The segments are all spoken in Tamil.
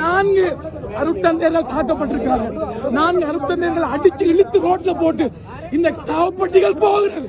நான்கு அருத்தந்தையர்கள் தாக்கப்பட்டிருக்கிறார்கள். நான்கு அருத்தந்தையர்கள் அடிச்சு இழுத்து ரோட்ல போட்டு இந்த சாவப்பட்டிகள் போகிறது.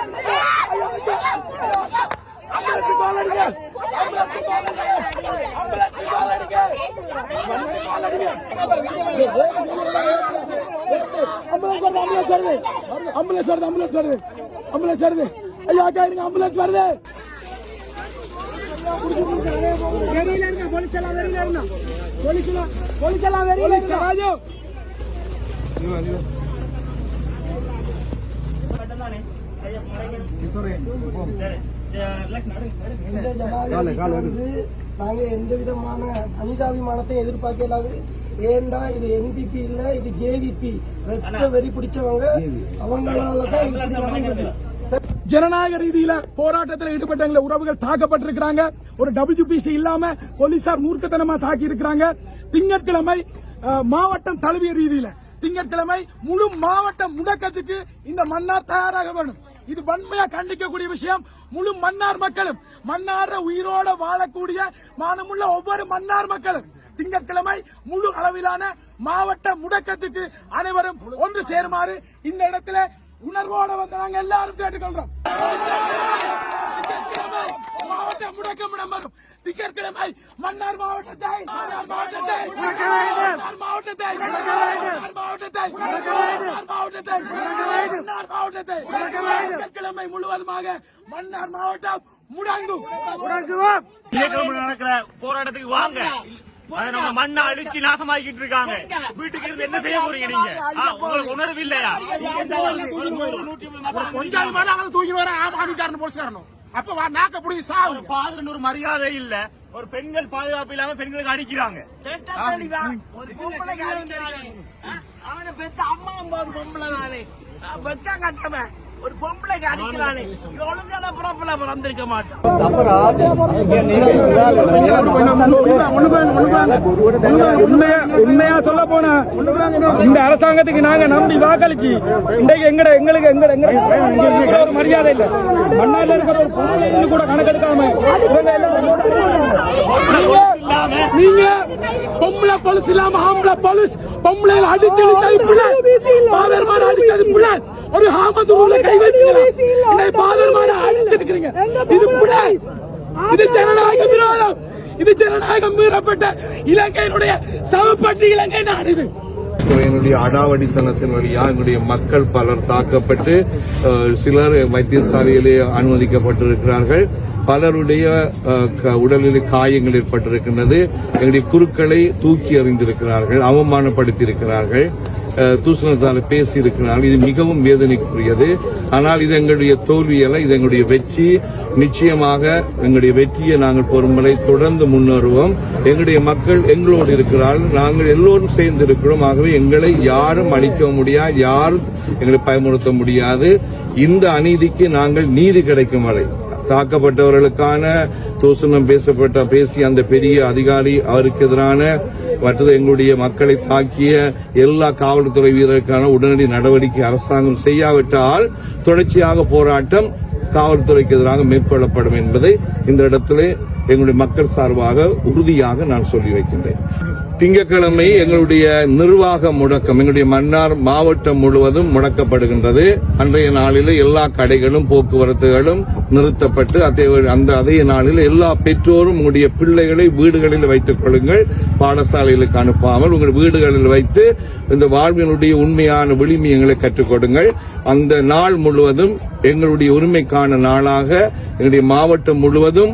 Ambulance வருது ஆம்புலன்ஸ் வருது ஆம்புலன்ஸ் வருது ஐயா அக்கா இருங்க ஆம்புலன்ஸ் வருது வெளியில இருங்க போலீஸ் எல்லாம் வெளியில இருங்க போலீஸ் எல்லாம் போலீஸ் எல்லாம் வெளியில இருங்க ராஜு இந்த ஜனாதிபதி வந்து நாங்க எந்த விதமான மனிதாபிமானத்தை எதிர்பார்க்கலாது. ஏண்டா இது என்பிபி இல்ல இது ஜேவிபி ரத்த வெறி பிடிச்சவங்க அவங்களால தான் இப்படி நடந்தது. ஜனநாயக ரீதியில போராட்டத்தில் ஈடுபட்ட உறவுகள் தாக்கப்பட்டிருக்கிறாங்க. ஒரு டபிள்யூபிசி இல்லாம போலீசார் மூர்க்கத்தனமா தாக்கி இருக்கிறாங்க திங்கட்கிழமை மாவட்டம் தழுவிய ரீதியில திங்கட்கிழமை முழு மாவட்ட முடக்கத்துக்கு இந்த மன்னார் தயாராக வேணும் இது வன்மையா கண்டிக்கக்கூடிய விஷயம். முழு மன்னார் மக்களும் மன்னார உயிரோட வாழக்கூடிய மானமுள்ள ஒவ்வொரு மன்னார் மக்களும் திங்கட்கிழமை முழு அளவிலான மாவட்ட முடக்கத்துக்கு அனைவரும் ஒன்று சேருமாறு இந்த இடத்துல உணர்வோட வந்து நாங்க எல்லாரும் கேட்டுக்கொள்றோம். திங்கட்கிழமை மாவட்ட முடக்கம் இடம்பெறும் திங்கட்கிழமை மன்னார் மாவட்டத்தை மன்னார் மாவட்டத்தை மன்னார் மாவட்டத்தை மன்னார் மாவட்டத்தை மன்னார் மாவட்டத்தை மன்னார் மாவட்டத்தை திங்கட்கிழமை முழுவதுமாக மன்னார் மாவட்டம் முடங்கும். முடங்குவோம். திங்கட்கிழமை நடக்கிற போராட்டத்துக்கு வாங்க. நம்ம மண்ணை அழிச்சு நாசமாக்கிட்டு இருக்காங்க. வீட்டுக்கு இருந்து என்ன செய்ய போறீங்க நீங்க? உங்களுக்கு உணர்வு இல்லையா? கொஞ்சம் தூக்கி வர ஆமாதிக்காரன் போலீஸ்காரனும் அப்ப வா, நாக்க புடிச்சு சாவு. ஒரு பாதுகாப்பு ஒரு மரியாதை இல்ல. ஒரு பெண்கள் பாதுகாப்பு இல்லாம பெண்களுக்கு அடிக்கிறாங்க. அவனை பெத்த அம்மா அம்மா ஒரு பொம்பளை தானே. வெக்க கட்டவன் ஒரு பொம்பளைக்கு அடிக்கிறானே. ஒழுங்கான பிறப்புல பிறந்திருக்க மாட்டான். உண்மையா உண்மையா சொல்ல போனா இந்த அரசாங்கத்துக்கு நாங்க நம்பி வாக்களிச்சு இன்றைக்கு எங்கட எங்களுக்கு எங்க எங்க ஒரு மரியாதை இல்ல. மண்ணால இருக்கிற ஒரு பொருளையும் கூட கணக்கெடுக்காம நீங்க- பொம்பளை பொலிஸ் இல்லாம ஆம்பளை பொலிஸ் பொம்பளை அடிச்சு இழுத்தது பிள்ளை பாதர்மான அடிச்சது பிள்ளை ஒரு ஹாமதுல கை வைத்தீங்க பாதர்மான அடிச்சிருக்கிறீங்க இது பிள்ளை இது ஜனநாயக விரோதம். இது ஜனநாயகம் மீறப்பட்ட இலங்கையினுடைய சமப்பட்டு இலங்கை நாடு இது. என்னுடைய அடாவடித்தனத்தின் வழியா எங்களுடைய மக்கள் பலர் தாக்கப்பட்டு சிலர் வைத்தியசாலையிலே அனுமதிக்கப்பட்டிருக்கிறார்கள். பலருடைய உடலில் காயங்கள் ஏற்பட்டிருக்கின்றது. எங்களுடைய குருக்களை தூக்கி எறிந்திருக்கிறார்கள் அவமானப்படுத்தியிருக்கிறார்கள். அஹ், தூசணத்தால் பேசியிருக்கிறார்கள். இது மிகவும் வேதனைக்குரியது. ஆனால் இது எங்களுடைய தோல்வி அல்ல இது எங்களுடைய வெற்றி. நிச்சயமாக எங்களுடைய வெற்றியை நாங்கள் பொறுமுறை தொடர்ந்து முன்னேறுவோம். எங்களுடைய மக்கள் எங்களோடு இருக்கிறார்கள். நாங்கள் எல்லோரும் சேர்ந்து இருக்கிறோம் ஆகவே எங்களை யாரும் அழிக்க முடியாது யாரும் எங்களை பயமுறுத்த முடியாது. இந்த அநீதிக்கு நாங்கள் நீதி கிடைக்கும் வரை. தாக்கப்பட்டவர்களுக்கான தூசணம் பேசப்பட்ட பேசிய அந்த பெரிய அதிகாரி அவருக்கு எதிரான மற்றது எங்களுடைய மக்களை தாக்கிய எல்லா காவல்துறை வீரருக்கான உடனடி நடவடிக்கை அரசாங்கம் செய்யாவிட்டால் தொடர்ச்சியாக போராட்டம் காவல்துறைக்கு எதிராக மேற்கொள்ளப்படும் என்பதை இந்த இடத்திலே எங்களுடைய மக்கள் சார்பாக உறுதியாக நான் சொல்லி வைக்கின்றேன். திங்கட்கிழமை எங்களுடைய நிர்வாக முடக்கம் எங்களுடைய மன்னார் மாவட்டம் முழுவதும் முடக்கப்படுகின்றது. அன்றைய நாளில் எல்லா கடைகளும் போக்குவரத்துகளும் நிறுத்தப்பட்டு அதே அந்த அதே நாளில் எல்லா பெற்றோரும் உங்களுடைய பிள்ளைகளை வீடுகளில் வைத்துக் கொள்ளுங்கள். பாடசாலைகளுக்கு அனுப்பாமல் உங்கள் வீடுகளில் வைத்து இந்த வாழ்வினுடைய உண்மையான விளிமியங்களை கற்றுக் கொடுங்கள். அந்த நாள் முழுவதும் எங்களுடைய உரிமைக்கான நாளாக எங்களுடைய மாவட்டம் முழுவதும்